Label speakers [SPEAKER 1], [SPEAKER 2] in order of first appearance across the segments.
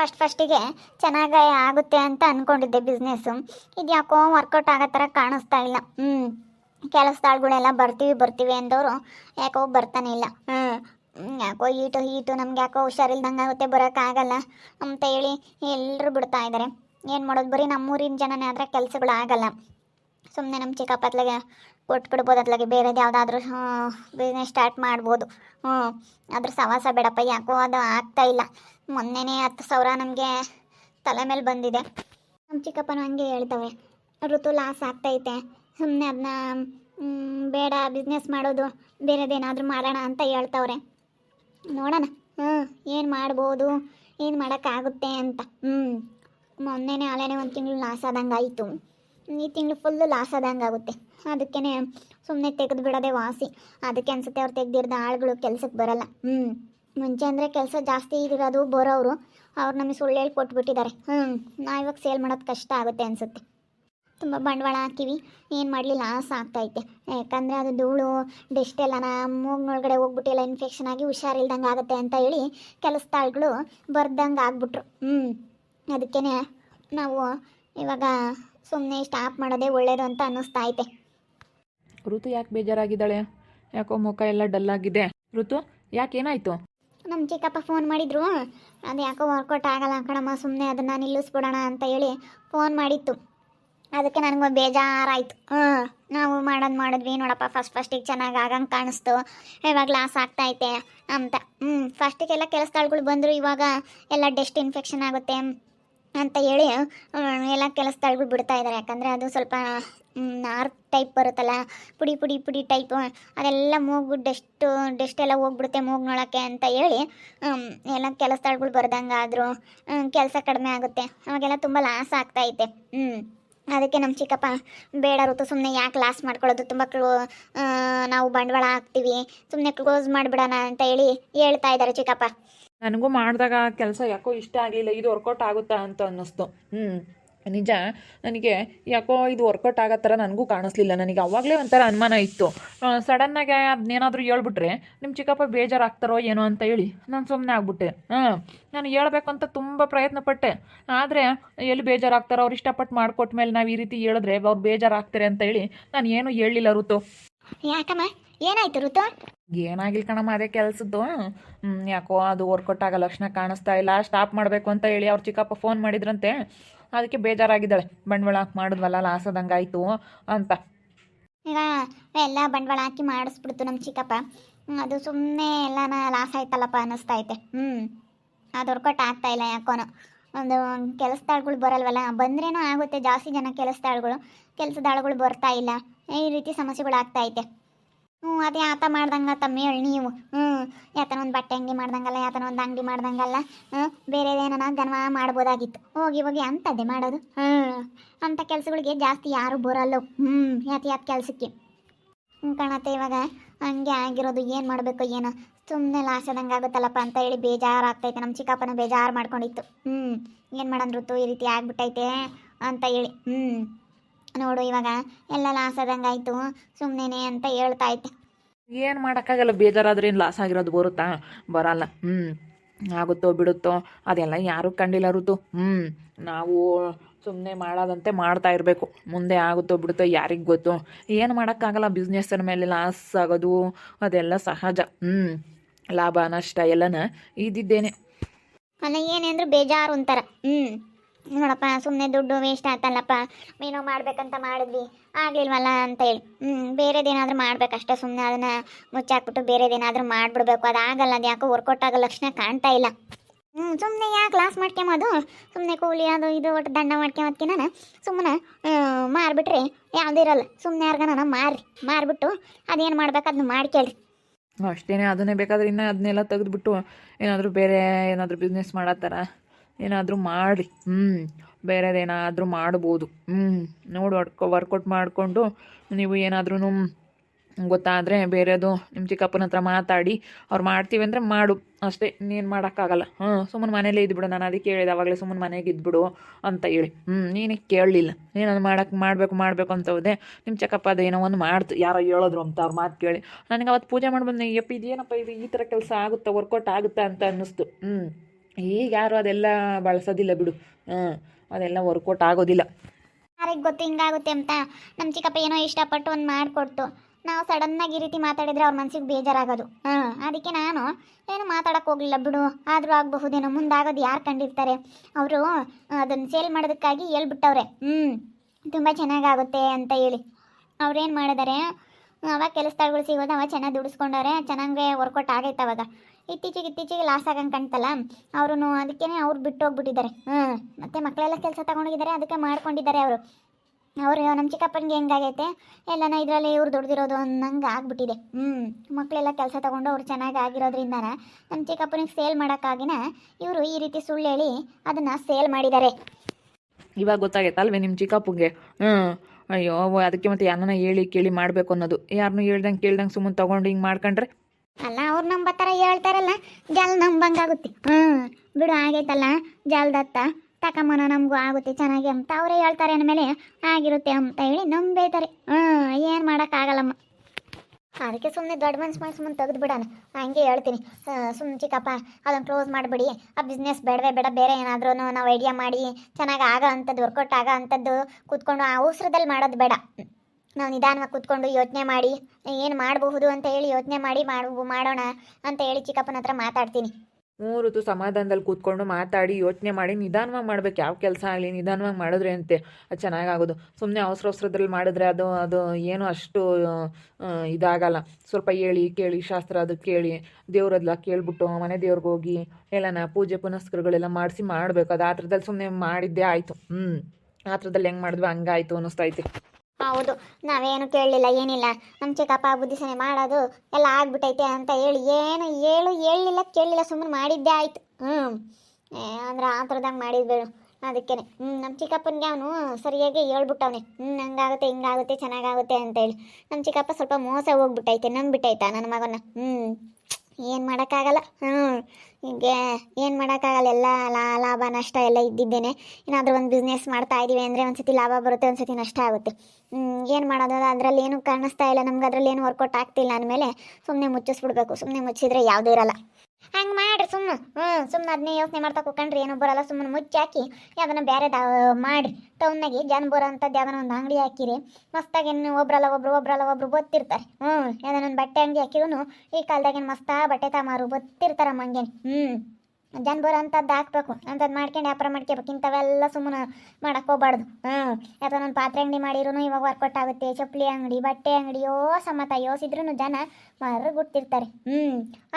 [SPEAKER 1] First ಫಸ್ಟಿಗೆ ಚೆನ್ನಾಗಿ ಆಗುತ್ತೆ ಅಂತ ಅಂದ್ಕೊಂಡಿದ್ದೆ ಬಿಸ್ನೆಸ್ಸು ಇದು ಯಾಕೋ ವರ್ಕೌಟ್ ಆಗೋ ಥರ ಕಾಣಿಸ್ತಾ ಇಲ್ಲ. ಹ್ಞೂ ಕೆಲಸದಾಳುಗಳೆಲ್ಲ ಬರ್ತೀವಿ ಬರ್ತೀವಿ ಅಂದವರು ಯಾಕೋ ಬರ್ತಾನೆ ಇಲ್ಲ. ಹ್ಞೂ ಯಾಕೋ ಈಟು ಈಟು ನಮ್ಗೆ ಯಾಕೋ ಹುಷಾರಿಲ್ದಂಗೆ ಆಗುತ್ತೆ, ಬರೋಕ್ಕಾಗಲ್ಲ ಅಂತ ಹೇಳಿ ಎಲ್ಲರೂ ಬಿಡ್ತಾ ಇದ್ದಾರೆ ಏನು ಮಾಡೋದು, ಬರೀ ನಮ್ಮೂರಿನ ಜನನೇ ಆದರೆ ಕೆಲಸಗಳು ಆಗಲ್ಲ. ಸುಮ್ಮನೆ ನಮ್ಮ ಚಿಕ್ಕಪ್ಪ ಚಿಕ್ಕಪ್ಪತ್ಲಾಗೆ ಕೊಟ್ಬಿಡ್ಬೋದು, ಅತ್ಲಾಗೆ ಬೇರೆದು ಯಾವುದಾದ್ರೂ ಬಿಸ್ನೆಸ್ ಸ್ಟಾರ್ಟ್ ಮಾಡ್ಬೋದು. ಹ್ಞೂ ಅದ್ರ ಸವಾಸ ಬೇಡಪ್ಪ, ಯಾಕೋ ಅದು ಆಗ್ತಾ ಇಲ್ಲ. ಮೊನ್ನೆನೇ ಹತ್ತು ಸಾವಿರ ನಮಗೆ ತಲೆ ಮೇಲೆ ಬಂದಿದೆ. ನಮ್ಮ ಚಿಕ್ಕಪ್ಪನೂ ಹಂಗೆ ಹೇಳ್ತವೆ ಋತು ಲಾಸ್ ಆಗ್ತೈತೆ ಸುಮ್ಮನೆ ಅದನ್ನ ಬೇಡ ಬಿಸ್ನೆಸ್ ಮಾಡೋದು ಬೇರೆದೇನಾದರೂ ಮಾಡೋಣ ಅಂತ ಹೇಳ್ತವ್ರೆ. ನೋಡೋಣ ಹ್ಞೂ ಏನು ಮಾಡ್ಬೋದು, ಏನು ಮಾಡೋಕ್ಕಾಗುತ್ತೆ ಅಂತ. ಹ್ಞೂ ಮೊನ್ನೆನೇ ಅಲೆನೇ ಒಂದು ತಿಂಗಳು ಲಾಸ್ ಆದಂಗೆ ಆಯಿತು ಈ ತಿಂಗಳು ಫುಲ್ಲು ಲಾಸ್ ಆದಂಗೆ ಆಗುತ್ತೆ. ಅದಕ್ಕೇ ಸುಮ್ಮನೆ ತೆಗೆದು ಬಿಡೋದೇ ವಾಸಿ. ಅದಕ್ಕೆ ಅನ್ಸುತ್ತೆ ಅವ್ರು ತೆಗ್ದಿರೋದು ಆಳುಗಳು ಕೆಲ್ಸಕ್ಕೆ ಬರಲ್ಲ. ಹ್ಞೂ ಮುಂಚೆ ಅಂದರೆ ಕೆಲಸ ಜಾಸ್ತಿ ಇರೋದು ಬರೋರು ಅವ್ರು ನಮಗೆ ಸುಳ್ಳು ಹೇಳಿ ಕೊಟ್ಬಿಟ್ಟಿದ್ದಾರೆ ಹ್ಞೂ ನಾ ಇವಾಗ ಸೇಲ್ ಮಾಡೋದು ಕಷ್ಟ ಆಗುತ್ತೆ ಅನಿಸುತ್ತೆ. ತುಂಬ ಬಂಡವಾಳ ಹಾಕಿವಿ. ಏನು ಮಾಡಲಿ ಲಾಸ್ ಆಗ್ತೈತೆ. ಯಾಕಂದರೆ ಅದು ಧೂಳು ಡೆಸ್ಟ್ ಎಲ್ಲ ಮೂಗ್ನೊಳಗಡೆ ಹೋಗ್ಬಿಟ್ಟಿಲ್ಲ. ಇನ್ಫೆಕ್ಷನ್ ಆಗಿ ಹುಷಾರಿಲ್ದಂಗೆ ಆಗುತ್ತೆ ಅಂತ ಹೇಳಿ ಕೆಲಸ ತಾಳ್ಗಳು ಬರ್ದಂಗೆ ಆಗ್ಬಿಟ್ರು. ಹ್ಞೂ ಅದಕ್ಕೇ ನಾವು ಇವಾಗ ಸುಮ್ಮನೆ ಸ್ಟಾಪ್ ಮಾಡೋದೇ ಒಳ್ಳೇದು ಅಂತ ಅನ್ನಿಸ್ತಾ ಐತೆ.
[SPEAKER 2] ಋತು ಯಾಕೆ ಬೇಜಾರಾಗಿದ್ದಾಳೆ? ಯಾಕೋ ಮುಖ ಎಲ್ಲ ಡಲ್ ಆಗಿದೆ ಋತು ಯಾಕೆ ಏನಾಯ್ತು?
[SPEAKER 1] ನಮ್ಮ ಚಿಕ್ಕಪ್ಪ ಫೋನ್ ಮಾಡಿದ್ರು. ಅದು ಯಾಕೋ ವರ್ಕೌಟ್ ಆಗಲ್ಲ ಕಣಮ್ಮ ಸುಮ್ಮನೆ ಅದನ್ನು ನಿಲ್ಲಿಸ್ಬಿಡೋಣ ಅಂತ ಹೇಳಿ ಫೋನ್ ಮಾಡಿತ್ತು. ಅದಕ್ಕೆ ನನಗೊಂದು ಬೇಜಾರಾಯಿತು. ಹ್ಞೂ ನಾವು ಮಾಡೋದು ಮಾಡಿದ್ವಿ ನೋಡಪ್ಪ ಫಸ್ಟ್ ಫಸ್ಟಿಗೆ ಚೆನ್ನಾಗಿ ಆಗಂಗೆ ಕಾಣಿಸ್ತು. ಇವಾಗ ಲಾಸ್ ಆಗ್ತೈತೆ ಅಂತ. ಹ್ಞೂ ಫಸ್ಟಿಗೆಲ್ಲ ಕೆಲಸದಾಳುಗಳು ಬಂದರು ಇವಾಗ ಎಲ್ಲ ಡೆಸ್ಟ್ ಇನ್ಫೆಕ್ಷನ್ ಆಗುತ್ತೆ. ಅಂತ ಹೇಳಿ ಎಲ್ಲ ಕೆಲಸದಾಳುಗಳು ಬಿಡ್ತಾ ಇದ್ದಾರೆ ಯಾಕಂದರೆ ಅದು ಸ್ವಲ್ಪ ನಾರ್ ಟೈಪ್ ಬರುತ್ತಲ್ಲ, ಪುಡಿ ಪುಡಿ ಪುಡಿ ಟೈಪು, ಅದೆಲ್ಲ ಮೂಗು ಡಸ್ಟು, ಡೆಸ್ಟ್ ಎಲ್ಲ ಹೋಗ್ಬಿಡುತ್ತೆ ಮೂಗು ನೋಡೋಕ್ಕೆ ಅಂತ ಹೇಳಿ ಎಲ್ಲ ಕೆಲಸದಾಳುಗಳು ಬರ್ದಂಗೆ ಆದರೂ ಕೆಲಸ ಕಡಿಮೆ ಆಗುತ್ತೆ. ಅವಾಗೆಲ್ಲ ತುಂಬ ಲಾಸ್ ಆಗ್ತೈತೆ ಹ್ಞೂ ಅದಕ್ಕೆ ನಮ್ಮ ಚಿಕ್ಕಪ್ಪ ಬೇಡ ಋತು ಸುಮ್ಮನೆ ಯಾಕೆ ಲಾಸ್ ಮಾಡ್ಕೊಳ್ಳೋದು? ತುಂಬ ಕ್ಲೋ ನಾವು ಬಂಡವಾಳ ಹಾಕ್ತೀವಿ. ಸುಮ್ಮನೆ ಕ್ಲೋಸ್ ಮಾಡಿಬಿಡೋಣ ಅಂತ ಹೇಳಿ ಹೇಳ್ತಾ ಇದ್ದಾರೆ ಚಿಕ್ಕಪ್ಪ.
[SPEAKER 2] ನನಗೂ ಮಾಡಿದಾಗ ಕೆಲಸ ಯಾಕೋ ಇಷ್ಟ ಆಗಲಿಲ್ಲ. ಇದು ವರ್ಕೌಟ್ ಆಗುತ್ತಾ ಅಂತ ಅನ್ನಿಸ್ತು. ಹ್ಞೂ ನಿಜ, ನನಗೆ ಯಾಕೋ ಇದು ವರ್ಕೌಟ್ ಆಗೋ ಥರ ನನಗೂ ಕಾಣಿಸ್ಲಿಲ್ಲ. ನನಗೆ ಅವಾಗಲೇ ಒಂಥರ ಅನುಮಾನ ಇತ್ತು. ಸಡನ್ನಾಗೆ ಅದನ್ನೇನಾದರೂ ಹೇಳ್ಬಿಟ್ರೆ ನಿಮ್ಮ ಚಿಕ್ಕಪ್ಪ ಬೇಜಾರಾಗ್ತಾರೋ ಏನೋ ಅಂತ ಹೇಳಿ ನಾನು ಸುಮ್ಮನೆ ಆಗ್ಬಿಟ್ಟೆ. ಹಾಂ ನಾನು ಹೇಳಬೇಕು ಅಂತ ತುಂಬ ಪ್ರಯತ್ನ ಪಟ್ಟೆ ಆದರೆ ಎಲ್ಲಿ ಬೇಜಾರಾಗ್ತಾರೋ ಅವ್ರು ಇಷ್ಟಪಟ್ಟು ಮಾಡಿಕೊಟ್ಟ ಮೇಲೆ ನಾವು ಈ ರೀತಿ ಹೇಳಿದ್ರೆ ಅವ್ರು ಬೇಜಾರಾಗ್ತಾರೆ ಅಂತ ಹೇಳಿ ನಾನು ಏನು ಹೇಳಿಲ್ಲ ಋತು.
[SPEAKER 1] ಯಾಕಮ್ಮ? ಏನಾಯ್ತು ಋತು?
[SPEAKER 2] ಏನಾಗಿಲ್ಲ ಕಣಮ್ಮ ಅದೇ ಕೆಲಸದ್ದು? ಯಾಕೋ ಅದು ವರ್ಕೌಟ್ ಆಗೋ ಲಕ್ಷಣ ಕಾಣಿಸ್ತಾ ಇಲ್ಲ. ಸ್ಟಾಪ್ ಮಾಡಬೇಕು ಅಂತ ಹೇಳಿ ಅವ್ರ ಚಿಕ್ಕಪ್ಪ ಫೋನ್ ಮಾಡಿದ್ರಂತೆ. ಅದಕ್ಕೆ ಬೇಜಾರಾಗಿದ್ದಾಳೆ. ಬಂಡವಾಳ ಹಾಕಿ ಮಾಡಿದ್ವಲ್ಲ ಲಾಸ್ ಆದಂಗೆ ಅಂತ.
[SPEAKER 1] ಈಗ ಎಲ್ಲ ಬಂಡವಾಳ ಹಾಕಿ ಮಾಡಿಸ್ಬಿಡ್ತು ನಮ್ಮ ಚಿಕ್ಕಪ್ಪ. ಅದು ಸುಮ್ಮನೆ ಎಲ್ಲಾನ ಲಾಸ್ ಆಯ್ತಲ್ಲಪ್ಪ ಅನ್ನಿಸ್ತಾ ಐತೆ ಹ್ಞೂ ಅದು ವರ್ಕೌಟ್ ಆಗ್ತಾ ಇಲ್ಲ ಯಾಕೋನೋ. ಒಂದು ಕೆಲಸದಾಳುಗಳು ಬರಲ್ವಲ್ಲ? ಬಂದ್ರೇನೋ ಆಗುತ್ತೆ ಜಾಸ್ತಿ ಜನ ಕೆಲಸದಾಳುಗಳು ಕೆಲಸದಾಳುಗಳು ಬರ್ತಾ ಇಲ್ಲ. ಈ ರೀತಿ ಸಮಸ್ಯೆಗಳು ಆಗ್ತಾ ಐತೆ. ಹ್ಞೂ, ಅದೇ ಆತ ಮಾಡ್ದಂಗೆ ತಮ್ಮ ಹೇಳಿ ನೀವು. ಹ್ಞೂ, ಯಾತನ ಒಂದು ಬಟ್ಟೆ ಅಂಗಡಿ ಮಾಡ್ದಂಗಲ್ಲ, ಯಾತನ ಒಂದು ಅಂಗಡಿ ಮಾಡ್ದಂಗಲ್ಲ, ಹ್ಞೂ ಬೇರೆದೇನ ಗನ್ವ ಮಾಡ್ಬೋದಾಗಿತ್ತು. ಹೋಗಿ ಹೋಗಿ ಅಂಥದ್ದೇ ಮಾಡೋದು. ಹ್ಞೂ ಅಂಥ ಕೆಲಸಗಳಿಗೆ ಜಾಸ್ತಿ ಯಾರು ಬರಲ್ಲ. ಹ್ಞೂ, ಯಾತಿ, ಯಾತ ಕೆಲಸಕ್ಕೆ. ಹ್ಞೂ ಕಾಣತ್ತೆ, ಇವಾಗ ಹಂಗೆ ಆಗಿರೋದು ಏನು ಮಾಡಬೇಕು ಏನು? ಸುಮ್ಮನೆ ಲಾಸ್ ಆದಂಗೆ ಆಗುತ್ತಲ್ಲಪ್ಪ ಅಂತ ಹೇಳಿ ಬೇಜಾರಾಗ್ತೈತೆ ನಮ್ಮ ಚಿಕ್ಕಪ್ಪನ ಬೇಜಾರು ಮಾಡ್ಕೊಂಡಿತ್ತು. ಹ್ಞೂ, ಏನು ಮಾಡಂದ್ರು ಈ ರೀತಿ ಆಗ್ಬಿಟ್ಟೈತೆ ಅಂತ ಹೇಳಿ. ಹ್ಞೂ. ನೋಡು ಇವಾಗ ಎಲ್ಲ ಲಾಸ್ ಆದಂಗಾಯ್ತು ಆಯಿತು. ಸುಮ್ಮನೆ ಅಂತ ಹೇಳ್ತಾ ಐತೆ
[SPEAKER 2] ಏನು ಮಾಡೋಕ್ಕಾಗಲ್ಲ ಬೇಜಾರಾದ್ರೆ ಏನು ಲಾಸ್ ಆಗಿರೋದು ಬರುತ್ತಾ? ಬರಲ್ಲ. ಹ್ಞೂ ಆಗುತ್ತೋ ಬಿಡುತ್ತೋ ಅದೆಲ್ಲ ಯಾರೂ ಕಂಡಿಲ್ಲ ಋತು. ಹ್ಞೂ ನಾವು ಸುಮ್ಮನೆ ಮಾಡೋದಂತೆ ಮಾಡ್ತಾ ಇರಬೇಕು. ಮುಂದೆ ಆಗುತ್ತೋ ಬಿಡುತ್ತೋ ಯಾರಿಗೆ ಗೊತ್ತು? ಏನು ಮಾಡೋಕ್ಕಾಗಲ್ಲ ಬಿಸ್ನೆಸ್ಸಿನ ಮೇಲೆ ಲಾಸ್ ಆಗೋದು ಅದೆಲ್ಲ ಸಹಜ. ಹ್ಞೂ ಲಾಭ ನಷ್ಟ ಎಲ್ಲನ ಇದ್ದಿದ್ದೇನೆ
[SPEAKER 1] ಅಲ್ಲ ಏನೇ ಅಂದ್ರೆ ಬೇಜಾರು ಅಂತಾರ. ಹ್ಞೂ ನೋಡಪ್ಪ ಸುಮ್ಮನೆ ದುಡ್ಡು ವೇಸ್ಟ್ ಆಯ್ತಲ್ಲಪ್ಪ ಏನೋ ಮಾಡ್ಬೇಕಂತ ಮಾಡಿದ್ವಿ. ಆಗ್ಲಿಲ್ವಲ್ಲ ಅಂತ ಹೇಳಿ ಹ್ಞೂ ಬೇರೆದೇನಾದರೂ ಮಾಡಬೇಕಷ್ಟೇ ಸುಮ್ಮನೆ ಅದನ್ನು ಮುಚ್ಚಾಕ್ಬಿಟ್ಟು ಬೇರೆದೇನಾದರೂ ಮಾಡಿಬಿಡ್ಬೇಕು. ಅದಾಗಲ್ಲ, ಅದು ಯಾಕೋ ವರ್ಕೌಟ್ ಆಗೋ ಲಕ್ಷಣ ಕಾಣ್ತಾ ಇಲ್ಲ. ಹ್ಞೂ ಸುಮ್ಮನೆ ಯಾಕೆ ಲಾಸ್ ಮಾಡ್ಕೊಂಬೋದು ಸುಮ್ಮನೆ ಕೂಲಿ ಅದು ಇದು ಒಟ್ಟು ದಂಡ ಮಾಡ್ಕೊಂಬದ್ಕಿನ ಸುಮ್ಮನೆ ಮಾರಿಬಿಟ್ರೆ ಯಾವುದೂ ಇರಲ್ಲ. ಸುಮ್ಮನೆ ಯಾರ್ಗನ ಮಾರಿ ಮಾರಿಬಿಟ್ಟು ಅದೇನು ಮಾಡ್ಬೇಕು ಅದನ್ನ ಮಾಡ್ಕೇಳ್ರಿ.
[SPEAKER 2] ಅಷ್ಟೇನೆ ಅದನ್ನೇ ಬೇಕಾದ್ರೆ ಇನ್ನು ಅದನ್ನೆಲ್ಲ ತೆಗೆದ್ಬಿಟ್ಟು ಏನಾದರೂ ಬೇರೆ ಏನಾದರೂ ಬಿಸ್ನೆಸ್ ಮಾಡತ್ತಾರ ಏನಾದರೂ ಮಾಡಿ ಹ್ಞೂ ಬೇರೆದೇನಾದರೂ ಮಾಡ್ಬೋದು. ಹ್ಞೂ ನೋಡಿ ವರ್ಕ್, ವರ್ಕೌಟ್ ಮಾಡಿಕೊಂಡು ನೀವು ಏನಾದ್ರೂ ಗೊತ್ತಾದರೆ ಬೇರೆದು ನಿಮ್ಮ ಚಿಕ್ಕಪ್ಪನ ಹತ್ರ ಮಾತಾಡಿ. ಅವ್ರು ಮಾಡ್ತೀವಿ ಅಂದರೆ ಮಾಡು. ಅಷ್ಟೇ ನೀನು ಮಾಡೋಕ್ಕಾಗಲ್ಲ. ಹ್ಞೂ ಸುಮ್ಮನೆ ಮನೇಲೇ ಇದ್ಬಿಡು. ನಾನು ಅದಕ್ಕೆ ಹೇಳಿದೆ ಆವಾಗಲೇ ಸುಮ್ಮನೆ ಮನೆಗೆ ಇದ್ಬಿಡು ಅಂತ ಹೇಳಿ. ಹ್ಞೂ ನೀನೇ ಕೇಳಲಿಲ್ಲ. ನೀನದು ಮಾಡೋಕ್ಕೆ ಮಾಡಬೇಕು ಮಾಡಬೇಕು ಅಂತ ಹೋದೆ. ನಿಮ್ಮ ಚಿಕ್ಕಪ್ಪ ಅದೇನೋ ಒಂದು ಮಾಡ್ತು. ಯಾರೋ ಹೇಳಿದ್ರು ಅಂತ ಅವ್ರು ಮಾತು ಕೇಳಿ. ನನಗೆ ಅವತ್ತು ಪೂಜೆ ಮಾಡಿ ಬಂದೆ ಇದೇನಪ್ಪ ಇದು ಈ ಥರ ಕೆಲಸ ಆಗುತ್ತಾ? ವರ್ಕೌಟ್ ಆಗುತ್ತಾ? ಅಂತ ಅನ್ನಿಸ್ತು. ಹ್ಞೂ ಈಗ ಯಾರು ಅದೆಲ್ಲ ಬಳಸೋದಿಲ್ಲ ಬಿಡು. ಹಾಂ ಅದೆಲ್ಲ ವರ್ಕೌಟ್ ಆಗೋದಿಲ್ಲ.
[SPEAKER 1] ಯಾರಿಗೆ ಗೊತ್ತು ಹಿಂಗಾಗುತ್ತೆ ಅಂತ? ನಮ್ಮ ಚಿಕ್ಕಪ್ಪ ಏನೋ ಇಷ್ಟಪಟ್ಟು ಒಂದು ಮಾಡಿಕೊಡ್ತು. ನಾವು ಸಡನ್ನಾಗಿ ಈ ರೀತಿ ಮಾತಾಡಿದ್ರೆ ಅವ್ರ ಮನ್ಸಿಗೆ ಬೇಜಾರಾಗೋದು. ಹಾಂ, ಅದಕ್ಕೆ ನಾನು ಏನು ಮಾತಾಡಕ್ಕೆ ಹೋಗಲಿಲ್ಲ ಬಿಡು. ಆದರೂ ಆಗಬಹುದೇನೋ, ಮುಂದಾಗೋದು ಯಾರು ಕಂಡಿರ್ತಾರೆ? ಅವರು ಅದನ್ನು ಸೇಲ್ ಮಾಡೋದಕ್ಕಾಗಿ ಹೇಳ್ಬಿಟ್ಟವ್ರೆ. ಹ್ಞೂ ತುಂಬ ಚೆನ್ನಾಗಾಗುತ್ತೆ ಅಂತ ಹೇಳಿ. ಅವ್ರೇನು ಮಾಡಿದ್ದಾರೆ ಅವಾಗ ಕೆಲಸಗಳು ಸಿಗೋದು, ಅವಾಗ ಚೆನ್ನಾಗಿ ದುಡಿಸ್ಕೊಂಡವ್ರೆ, ಚೆನ್ನಾಗೆ ವರ್ಕೌಟ್ ಆಗೈತೆ ಅವಾಗ. ಇತ್ತೀಚೆಗೆ ಇತ್ತೀಚೆಗೆ ಲಾಸ್ ಆಗಂಗೆ ಕಾಣ್ತಲ್ಲ. ಅವರು ಅದಕ್ಕೇ ಅವ್ರು ಬಿಟ್ಟು ಹೋಗ್ಬಿಟ್ಟಿದ್ದಾರೆ. ಹ್ಞೂ ಮತ್ತು ಮಕ್ಕಳೆಲ್ಲ ಕೆಲಸ ತಗೊಂಡಿದ್ದಾರೆ ಅದಕ್ಕೆ ಮಾಡ್ಕೊಂಡಿದ್ದಾರೆ ಅವರು. ಅವರು ನಮ್ಮ ಚಿಕ್ಕಪ್ಪನಿಗೆ ಹೆಂಗಾಗೈತೆ? ಎಲ್ಲನ ಇದರಲ್ಲಿ ಇವ್ರು ದುಡ್ದಿರೋದು ಅನ್ನಂಗೆ ಆಗ್ಬಿಟ್ಟಿದೆ. ಹ್ಞೂ ಮಕ್ಕಳೆಲ್ಲ ಕೆಲಸ ತಗೊಂಡು ಅವ್ರು ಚೆನ್ನಾಗಿ ಆಗಿರೋದ್ರಿಂದ ನಮ್ಮ ಚಿಕ್ಕಪ್ಪನಿಗೆ ಸೇಲ್ ಮಾಡೋಕ್ಕಾಗಿನ ಇವರು ಈ ರೀತಿ ಸುಳ್ಳು ಹೇಳಿ ಅದನ್ನು ಸೇಲ್ ಮಾಡಿದ್ದಾರೆ.
[SPEAKER 2] ಇವಾಗ ಗೊತ್ತಾಗೈತಲ್ವೇ ನಿಮ್ಮ ಚಿಕ್ಕಪ್ಪಗೆ ಹ್ಞೂ ಅಯ್ಯೋ, ಅದಕ್ಕೆ ಮತ್ತೆ ಯಾರನ್ನ ಹೇಳಿ ಕೇಳಿ ಮಾಡಬೇಕು ಅನ್ನೋದು. ಯಾರನ್ನೂ ಹೇಳ್ದಂಗೆ ಕೇಳ್ದಂಗೆ ಸುಮ್ಮನೆ ತೊಗೊಂಡು ಹಿಂಗೆ ಮಾಡ್ಕೊಂಡ್ರೆ
[SPEAKER 1] ಅಲ್ಲ, ಅವ್ರು ನಂಬತ್ತಾರ ಹೇಳ್ತಾರಲ್ಲ, ಜಲ್ ನಂಬಂಗಾಗುತ್ತೆ ಹ್ಞೂ ಬಿಡು, ಆಗೈತಲ್ಲ ಜಲ್ದತ್ತ ತಕಮನ ನಮಗೂ ಆಗುತ್ತೆ, ಚೆನ್ನಾಗಿ ಅಂತ ಅವರೇ ಹೇಳ್ತಾರೆ ಅಂದಮೇಲೆ ಆಗಿರುತ್ತೆ ಅಂತ ಹೇಳಿ ನಂಬೇತಾರೆ ಹ್ಞೂ ಏನು ಮಾಡೋಕ್ಕಾಗಲ್ಲಮ್ಮ ಅದಕ್ಕೆ ಸುಮ್ಮನೆ ದೊಡ್ಡ ಮನ್ಸು ಮಾಡಿ ಸುಮ್ಮನೆ ತೆಗೆದು ಬಿಡೋಣ. ಹಂಗೆ ಹೇಳ್ತೀನಿ. ಸುಮ್ಮನೆ ಚಿಕ್ಕಪ್ಪ ಅದನ್ನು ಕ್ಲೋಸ್ ಮಾಡಿಬಿಡಿ. ಆ ಬಿಸ್ನೆಸ್ ಬೇಡವೇ ಬೇಡ, ಬೇರೆ ಏನಾದ್ರೂ ನಾವು ಐಡಿಯಾ ಮಾಡಿ, ಚೆನ್ನಾಗಿ ಆಗೋ ಅಂಥದ್ದು ವರ್ಕೌಟ್ ಆಗೋ ಅಂಥದ್ದು, ಕೂತ್ಕೊಂಡು ಆ ಅವಸರದಲ್ಲಿ ಮಾಡೋದು ಬೇಡ. ನಾವು ನಿಧಾನವಾಗಿ ಕೂತ್ಕೊಂಡು ಯೋಚನೆ ಮಾಡಿ, ಏನು ಮಾಡಬಹುದು ಅಂತ ಹೇಳಿ ಯೋಚನೆ ಮಾಡಿ ಮಾಡು, ಮಾಡೋಣ ಅಂತ ಹೇಳಿ ಚಿಕ್ಕಪ್ಪನ ಹತ್ರ ಮಾತಾಡ್ತೀನಿ.
[SPEAKER 2] ಮೂರುತು ಸಮಾಧಾನದಲ್ಲಿ ಕೂತ್ಕೊಂಡು ಮಾತಾಡಿ, ಯೋಚನೆ ಮಾಡಿ ನಿಧಾನವಾಗಿ ಮಾಡ್ಬೇಕು. ಯಾವ ಕೆಲಸ ಆಗಲಿ ನಿಧಾನವಾಗಿ ಮಾಡಿದ್ರೆ ಅಂತೆ ಅದು ಚೆನ್ನಾಗಾಗೋದು. ಸುಮ್ಮನೆ ಅವಸರ ಅವಸರದಲ್ಲಿ ಮಾಡಿದ್ರೆ ಅದು ಅದು ಏನು ಅಷ್ಟು ಇದಾಗಲ್ಲ. ಸ್ವಲ್ಪ ಹೇಳಿ, ಕೇಳಿ, ಶಾಸ್ತ್ರ ಅದು ಕೇಳಿ, ದೇವ್ರದ್ಲ ಕೇಳ್ಬಿಟ್ಟು ಮನೆ ದೇವ್ರಿಗೆ ಹೋಗಿ ಎಲ್ಲನ ಪೂಜೆ ಪುನಸ್ಕಾರಗಳೆಲ್ಲ ಮಾಡಿಸಿ ಮಾಡಬೇಕು. ಅದು ಆ ಥರದಲ್ಲಿ ಸುಮ್ಮನೆ ಮಾಡಿದ್ದೇ ಆಯಿತು. ಹ್ಞೂ ಆ ಥರದಲ್ಲಿ ಹೆಂಗೆ ಮಾಡಿದ್ವಿ ಹಂಗಾಯ್ತು ಅನ್ನಿಸ್ತೈತೆ
[SPEAKER 1] ಹೌದು, ನಾವೇನು ಕೇಳಲಿಲ್ಲ, ಏನಿಲ್ಲ. ನಮ್ಮ ಚಿಕ್ಕಪ್ಪ ಬುದ್ಧಿಸನೆ ಮಾಡೋದು ಎಲ್ಲ ಆಗ್ಬಿಟ್ಟೈತೆ ಅಂತ ಹೇಳಿ ಏನು ಹೇಳು ಹೇಳಲಿಲ್ಲ, ಕೇಳಲಿಲ್ಲ ಸುಮ್ಮನೆ ಮಾಡಿದ್ದೆ ಆಯ್ತು. ಹ್ಞೂ ಅಂದ್ರೆ ಆ ಥರದಾಗ ಮಾಡಿದ್ಬೇಡು ಅದಕ್ಕೆ ಹ್ಞೂ ನಮ್ಮ ಚಿಕ್ಕಪ್ಪನಿಗೆ ಅವನು ಸರಿಯಾಗಿ ಹೇಳ್ಬಿಟ್ಟವನೆ. ಹ್ಞೂ ಹಂಗಾಗುತ್ತೆ, ಹಿಂಗಾಗುತ್ತೆ, ಚೆನ್ನಾಗಾಗುತ್ತೆ ಅಂತೇಳಿ ನಮ್ಮ ಚಿಕ್ಕಪ್ಪ ಸ್ವಲ್ಪ ಮೋಸ ಹೋಗ್ಬಿಟ್ಟೈತೆ, ನಂಬಿಟ್ಟೈತ ನನ್ನ ಮಗನ ಹ್ಞೂ ಏನು ಮಾಡೋಕ್ಕಾಗಲ್ಲ. ಹ್ಞೂ ಹೀಗೆ ಏನು ಮಾಡೋಕ್ಕಾಗಲ್ಲ. ಎಲ್ಲ ಲಾ, ಲಾಭ, ನಷ್ಟ ಎಲ್ಲ ಇದ್ದಿದ್ದೇನೆ. ಏನಾದರೂ ಒಂದು ಬಿಸ್ನೆಸ್ ಮಾಡ್ತಾ ಇದ್ದೀವಿ ಅಂದರೆ ಒಂದ್ಸತಿ ಲಾಭ ಬರುತ್ತೆ, ಒಂದ್ಸತಿ ನಷ್ಟ ಆಗುತ್ತೆ. ಏನು ಮಾಡೋದು? ಅದರಲ್ಲಿ ಏನು ಕಾಣಿಸ್ತಾ ಇಲ್ಲ. ನಮ್ಗೆ ಅದರಲ್ಲಿ ಏನು ವರ್ಕೌಟ್ ಆಗ್ತಿಲ್ಲ ಅಂದಮೇಲೆ ಸುಮ್ಮನೆ ಮುಚ್ಚಿಸ್ಬಿಡ್ಬೇಕು. ಸುಮ್ಮನೆ ಮುಚ್ಚಿದ್ರೆ ಯಾವುದೂ ಇರಲ್ಲ. ಹಂಗೆ ಮಾಡ್ರಿ ಸುಮ್ಮನೆ ಹ್ಞೂ ಸುಮ್ಮನೆ ಅದನ್ನೇ ಯೋಚನೆ ಮಾಡ್ತಾ ಕೂಕೊಂಡ್ರಿ ಏನೋ ಬರಲ್ಲ ಸುಮ್ಮನೆ ಮುಚ್ಚಾಕಿ ಯಾವ್ದನ್ನ ಬೇರೆ ಮಾಡಿರಿ. ಟೌನ್ನಾಗೆ ಜನ ಬರೋ ಅಂಥದ್ದು ಯಾವ್ದಾನ ಒಂದು ಅಂಗಡಿ ಹಾಕಿರಿ. ಮಸ್ತಾಗಿ ಏನು ಒಬ್ರಲ್ಲ ಒಬ್ರು ಒಬ್ರಲ್ಲ ಒಬ್ರು ಗೊತ್ತಿರ್ತಾರೆ ಹ್ಞೂ ಯಾವ್ದಾನ ಒಂದು ಬಟ್ಟೆ ಅಂಗಡಿ ಹಾಕಿರೂ ಈ ಕಾಲದಾಗೇನು ಮಸ್ತಾ ಬಟ್ಟೆ ತಾಮಾರು ಗೊತ್ತಿರ್ತಾರೆ ಮಂಗೇನು ಹ್ಞೂ ಜನ ಬರೋ ಅಂಥದ್ದು ಹಾಕ್ಬೇಕು ಅಂಥದ್ದು ಮಾಡ್ಕೊಂಡು ವ್ಯಾಪಾರ ಮಾಡ್ಕೋಬೇಕು ಇಂಥವೆಲ್ಲ ಸುಮ್ಮನೆ ಮಾಡಕ್ಕೆ ಹೋಗ್ಬಾರ್ದು. ಹ್ಞೂ ಯಾಕಂದ್ರೆ ಒಂದು ಪಾತ್ರೆ ಅಂಗಡಿ ಮಾಡಿರೂ ಇವಾಗ ವರ್ಕೌಟ್ ಆಗುತ್ತೆ ಚಪ್ಪಲಿ ಅಂಗಡಿ ಬಟ್ಟೆ ಅಂಗಡಿ ಯೋ ಸಮತ ಯೋಸಿದ್ರೂ ಜನ ಮರ ಗುಟ್ಟಿರ್ತಾರೆ ಹ್ಞೂ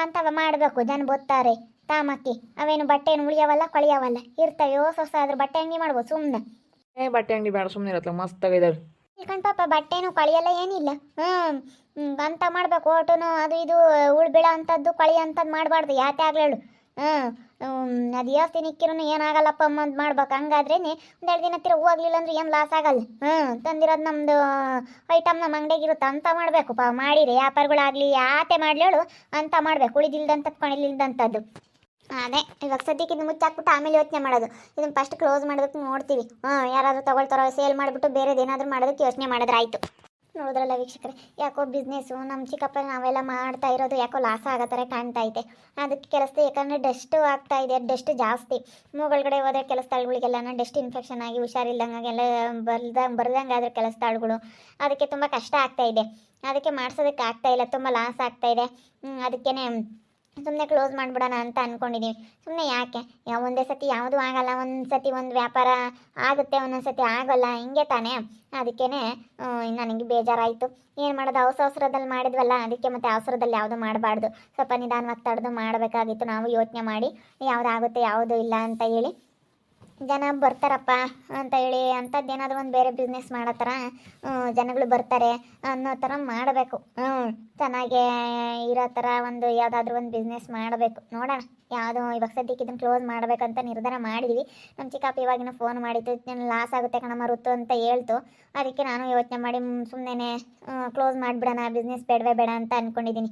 [SPEAKER 1] ಅಂಥವ ಮಾಡಬೇಕು ಜನ ಬೋತ್ತಾರೆ ತಾಮಕ್ಕಿ. ಅವೇನು ಬಟ್ಟೆ ಏನು ಉಳಿಯವಲ್ಲ ಕಳಿಯವಲ್ಲ. ಇರ್ತವೆ ಹೊಸ ಆದ್ರೆ ಬಟ್ಟೆ ಅಂಗಡಿ ಮಾಡ್ಬೋದು ಸುಮ್ಮನೆ
[SPEAKER 2] ಏ ಬಟ್ಟೆ ಅಂಗಡಿ ಬೇಡ ಸುಮ್ಮನೆ ಇರತ್ತಲ್ಲ ಮಸ್ತಾಗಿದ್ದಾವೆ
[SPEAKER 1] ಇಲ್ಕಂಡ್ ಪಾಪ ಬಟ್ಟೆನು ಕಳಿಯಲ್ಲ ಏನಿಲ್ಲ. ಹ್ಞೂ ಅಂತ ಮಾಡ್ಬೇಕು ಓಟುನು ಅದು ಇದು ಉಳ್ಬಿಳ ಅಂಥದ್ದು ಕಳಿ ಅಂಥದ್ದು ಮಾಡಬಾರ್ದು ಯಾತೆ ಆಗ್ಲೇಳು ಹ್ಞೂ ಅದು ಹೇಳ್ತೀನಿ ಇಕ್ಕಿರೂ ಏನಾಗಲ್ಲಪ್ಪ ಅಂತ ಮಾಡ್ಬೇಕು. ಹಂಗಾದ್ರೆ ಒಂದೆರಡು ದಿನ ಹತ್ತಿರ ಹೋಗ್ಲಿಲ್ಲ ಅಂದ್ರೆ ಏನು ಲಾಸ್ ಆಗಲ್ಲ. ಹ್ಞೂ ತಂದಿರೋದು ನಮ್ಮದು ಐಟಮ್ ನಮ್ಮ ಅಂಗಡಿಯಾಗಿರುತ್ತೆ ಅಂತ ಮಾಡಬೇಕು. ಪಾ ಮಾಡಿರಿ ವ್ಯಾಪಾರಗಳಾಗಲಿ ಯಾತೆ ಮಾಡ್ಲೇಳು ಅಂತ ಮಾಡ್ಬೇಕು. ಉಳಿದಿಲ್ದಂಥದ್ದು ಕೊಣಿಲಿಲ್ದಂಥದ್ದು ಅದೇ, ಇವಾಗ ಸದ್ಯಕ್ಕೆ ಇದು ಮುಚ್ಚಾಕ್ಬಿಟ್ಟು ಆಮೇಲೆ ಯೋಚನೆ ಮಾಡೋದು. ಇದನ್ನು ಫಸ್ಟ್ ಕ್ಲೋಸ್ ಮಾಡೋದಕ್ಕೆ ನೋಡ್ತೀವಿ. ಹಾಂ ಯಾರಾದರೂ ತಗೊಳ್ತಾರೋ ಸೇಲ್ ಮಾಡಿಬಿಟ್ಟು ಬೇರೆದೇನಾದರೂ ಮಾಡೋದಕ್ಕೆ ಯೋಚನೆ ಮಾಡಿದ್ರೆ ಆಯಿತು. ನೋಡಿದ್ರಲ್ಲ ವೀಕ್ಷಕರೇ, ಯಾಕೋ ಬಿಸ್ನೆಸ್ಸು ನಮ್ಮ ಚಿಕ್ಕಪ್ಪ ನಾವೆಲ್ಲ ಮಾಡ್ತಾ ಇರೋದು ಯಾಕೋ ಲಾಸ್ ಆಗೋ ಥರ ಕಾಣ್ತಾ ಐತೆ ಅದಕ್ಕೆ ಕೆಲಸ ಯಾಕಂದರೆ ಡಸ್ಟು ಆಗ್ತಾ ಇದೆ ಡಸ್ಟ್ ಜಾಸ್ತಿ. ಮೂಗಳ್ಗಡೆ ಹೋದ್ರೆ ಕೆಲಸ ಸ್ಥಳಗಳಿಗೆಲ್ಲ ಡಸ್ಟ್ ಇನ್ಫೆಕ್ಷನ್ ಆಗಿ ಹುಷಾರಿಲ್ದಂಗೆಲ್ಲ ಬರ್ದಂಗೆ ಬರ್ದಂಗೆ ಆದ್ರೆ ಕೆಲಸ ಸ್ಥಳಗಳು. ಅದಕ್ಕೆ ತುಂಬ ಕಷ್ಟ ಆಗ್ತಾ ಇದೆ. ಅದಕ್ಕೆ ಮಾಡ್ಸೋದಕ್ಕೆ ಆಗ್ತಾ ಇಲ್ಲ, ತುಂಬ ಲಾಸ್ ಆಗ್ತಾ ಇದೆ. ಅದಕ್ಕೇ ಸುಮ್ಮನೆ ಕ್ಲೋಸ್ ಮಾಡಿಬಿಡೋಣ ಅಂತ ಅಂದ್ಕೊಂಡಿದ್ದೀವಿ ಸುಮ್ಮನೆ ಯಾಕೆ? ಒಂದೇ ಸತಿ ಯಾವುದೂ ಆಗಲ್ಲ. ಒಂದು ಸತಿ ಒಂದು ವ್ಯಾಪಾರ ಆಗುತ್ತೆ, ಒಂದೊಂದು ಸತಿ ಆಗೋಲ್ಲ. ಹಿಂಗೆ ತಾನೇ. ಅದಕ್ಕೇ ನನಗೆ ಬೇಜಾರಾಯಿತು. ಏನು ಮಾಡೋದು? ಅವಸ ಅವಸರದಲ್ಲಿ ಮಾಡಿದ್ವಲ್ಲ? ಅದಕ್ಕೆ ಮತ್ತೆ ಅವಸರದಲ್ಲಿ ಯಾವುದು ಮಾಡಬಾರ್ದು. ಸ್ವಲ್ಪ ನಿಧಾನವಾಗಿ ತಡೆದು ಮಾಡಬೇಕಾಗಿತ್ತು. ನಾವು ಯೋಚನೆ ಮಾಡಿ, ಯಾವುದಾಗುತ್ತೆ, ಯಾವುದು ಇಲ್ಲ ಅಂತ ಹೇಳಿ. ಜನ ಬರ್ತಾರಪ್ಪ ಅಂತ ಹೇಳಿ ಅಂಥದ್ದು ಏನಾದರೂ ಒಂದು ಬೇರೆ ಬಿಸ್ನೆಸ್ ಮಾಡೋ ಥರ ಜನಗಳು ಬರ್ತಾರೆ ಅನ್ನೋ ಥರ ಮಾಡಬೇಕು. ಹ್ಞೂ ಚೆನ್ನಾಗೇ ಇರೋ ಥರ ಒಂದು ಯಾವುದಾದ್ರೂ ಒಂದು ಬಿಸ್ನೆಸ್ ಮಾಡಬೇಕು. ನೋಡೋಣ, ಯಾವುದು ಇವಾಗ ಸದ್ಯಕ್ಕೆ ಇದನ್ನು ಕ್ಲೋಸ್ ಮಾಡಬೇಕಂತ ನಿರ್ಧಾರ ಮಾಡಿದ್ವಿ. ನಮ್ಮ ಚಿಕ್ಕಪ್ಪ ಇವಾಗಿನ ಫೋನ್ ಮಾಡಿತ್ತು ಲಾಸ್ ಆಗುತ್ತೆ ಕಣಮ್ಮ ಋತು ಅಂತ ಹೇಳ್ತು. ಅದಕ್ಕೆ ನಾನು ಯೋಚನೆ ಮಾಡಿ ಸುಮ್ಮನೆ ಕ್ಲೋಸ್ ಮಾಡಿಬಿಡೋಣ ಬಿಸ್ನೆಸ್ ಬೇಡವೇ ಬೇಡ ಅಂತ ಅಂದ್ಕೊಂಡಿದ್ದೀನಿ